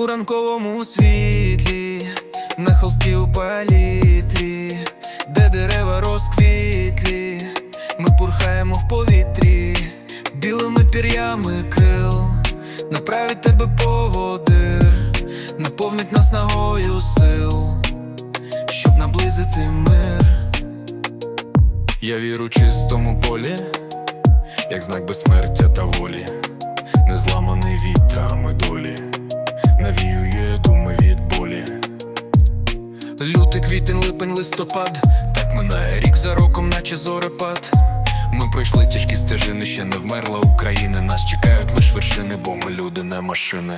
У ранковому світлі, на холсті у палітрі, де дерева розквітлі, ми пурхаємо в повітрі, білими пір'ями крил, направить тебе поводир, наповнить нас нагою сил, щоб наблизити мир. Я віру чистому полі, як знак безсмертя та волі, Лютий квітень, липень, листопад, так минає рік за роком, наче зорепад. Ми пройшли тяжкі стежини, ще не вмерла Україна. Нас чекають лиш вершини, бо ми люди, не машини.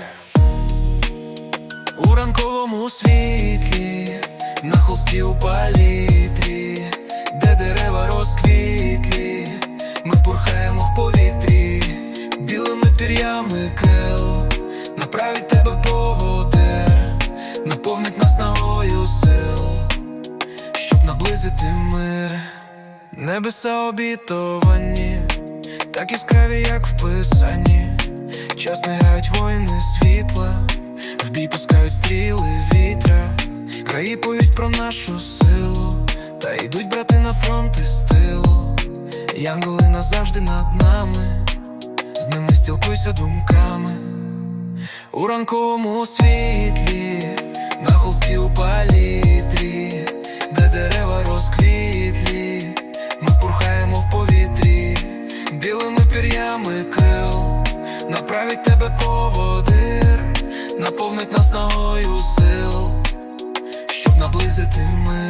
У ранковому світлі, на холсті у палітрі, де дерева розквітлі, ми пурхаємо в повітрі, білими пір'ями крил, направить тебе поводир, наповнить нас нагою сил, щоб наблизити мир, небеса обітовані, так яскраві, як в писанні, час не гають воїни світла. В бій пускають стріли вітра, краї поють про нашу силу, та йдуть брати на фронт із тилу. Янголи назавжди над нами, з ними стілкуйся думками. У ранковому світлі, палітрі, де дерева розквітлі, ми пурхаємо в повітрі, білими пір'ями кел, направить тебе поводир, наповнить нас нагою сил, щоб наблизити мир.